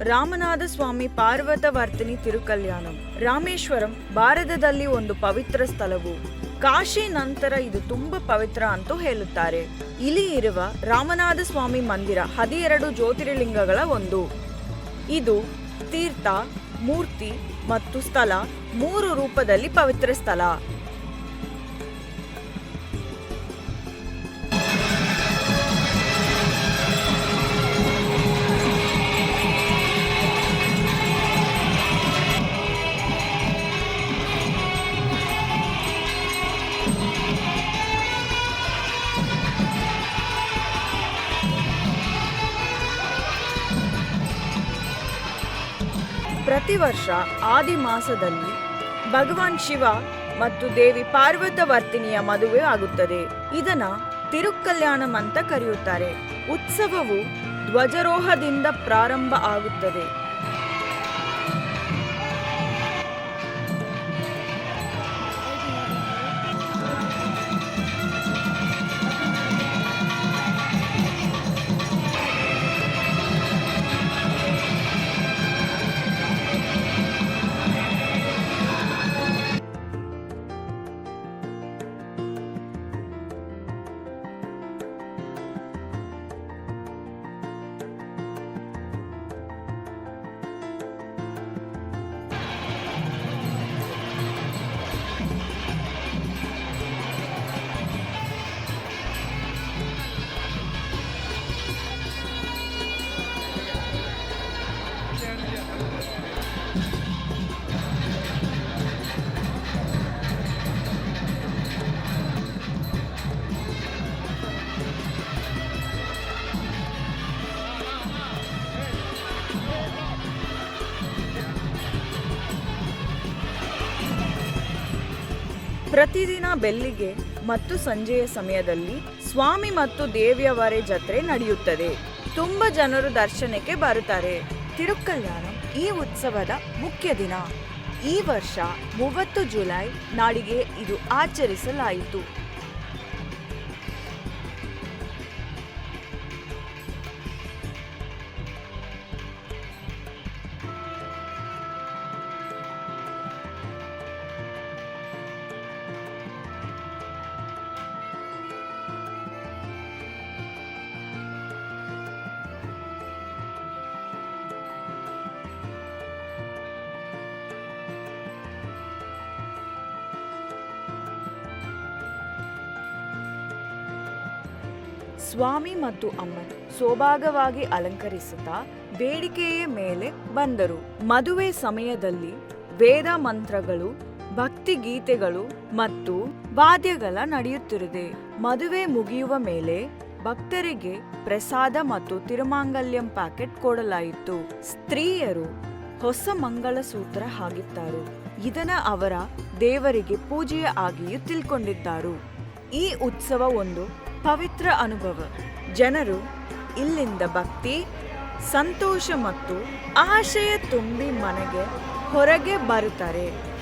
ರಾಮನಾಥ ಸ್ವಾಮಿ ಪಾರ್ವತವರ್ತಿನಿ ತಿರುಕಲ್ಯಾಣಂ. ರಾಮೇಶ್ವರಂ ಭಾರತದಲ್ಲಿ ಒಂದು ಪವಿತ್ರ ಸ್ಥಳವು. ಕಾಶಿ ನಂತರ ಇದು ತುಂಬಾ ಪವಿತ್ರ ಅಂತೂ ಹೇಳುತ್ತಾರೆ. ಇಲ್ಲಿ ಇರುವ ರಾಮನಾಥ ಸ್ವಾಮಿ ಮಂದಿರ ಹದಿನೆರಡು ಜ್ಯೋತಿರ್ಲಿಂಗಗಳ ಒಂದು. ಇದು ತೀರ್ಥ, ಮೂರ್ತಿ ಮತ್ತು ಸ್ಥಳ ಮೂರು ರೂಪದಲ್ಲಿ ಪವಿತ್ರ ಸ್ಥಳ. ಪ್ರತಿ ವರ್ಷ ಆದಿ ಮಾಸದಲ್ಲಿ ಭಗವಾನ್ ಶಿವ ಮತ್ತು ದೇವಿ ಪಾರ್ವತವರ್ತಿನಿಯ ಮದುವೆ ಆಗುತ್ತದೆ. ಇದನ್ನ ತಿರುಕಲ್ಯಾಣಂ ಅಂತ ಕರೆಯುತ್ತಾರೆ. ಉತ್ಸವವು ಧ್ವಜರೋಹದಿಂದ ಪ್ರಾರಂಭ ಆಗುತ್ತದೆ. ಪ್ರತಿದಿನ ಬೆಳ್ಳಿಗೆ ಮತ್ತು ಸಂಜೆಯ ಸಮಯದಲ್ಲಿ ಸ್ವಾಮಿ ಮತ್ತು ದೇವಿಯವರೇ ಜಾತ್ರೆ ನಡೆಯುತ್ತದೆ. ತುಂಬ ಜನರು ದರ್ಶನಕ್ಕೆ ಬರುತ್ತಾರೆ. ತಿರುಕಲ್ಯಾಣ ಈ ಉತ್ಸವದ ಮುಖ್ಯ ದಿನ. ಈ ವರ್ಷ ಮೂವತ್ತು ಜುಲೈ ನಾಡಿಗೆ ಇದು ಆಚರಿಸಲಾಯಿತು. ಸ್ವಾಮಿ ಮತ್ತು ಅಮ್ಮನು ಸೋಭಾಗವಾಗಿ ಅಲಂಕರಿಸುತ್ತಾ ಬೇಡಿಕೆಯ ಮೇಲೆ ಬಂದರು. ಮದುವೆ ಸಮಯದಲ್ಲಿ ವೇದ ಮಂತ್ರಗಳು, ಭಕ್ತಿ ಗೀತೆಗಳು ಮತ್ತು ವಾದ್ಯಗಳ ನಡೆಯುತ್ತಿರದೆ ಮದುವೆ ಮುಗಿಯುವ ಮೇಲೆ ಭಕ್ತರಿಗೆ ಪ್ರಸಾದ ಮತ್ತು ತಿರುಮಾಂಗಲ್ಯಂ ಪ್ಯಾಕೆಟ್ ಕೊಡಲಾಯಿತು. ಸ್ತ್ರೀಯರು ಹೊಸ ಮಂಗಳಸೂತ್ರ ಹಾಕಿದ್ದಾರೆ ಇದನ್ನ ಅವರ ದೇವರಿಗೆ ಪೂಜೆಯ ಆಗಿಯೂ ತಿಳ್ಕೊಂಡಿದ್ದಾರು. ಈ ಉತ್ಸವ ಒಂದು ಪವಿತ್ರ ಅನುಭವ. ಜನರು ಇಲ್ಲಿಂದ ಭಕ್ತಿ ಸಂತೋಷ ಮತ್ತು ಆಶಯ ತುಂಬಿ ಮನೆಗೆ ಹೊರಗೆ ಬರುತ್ತಾರೆ.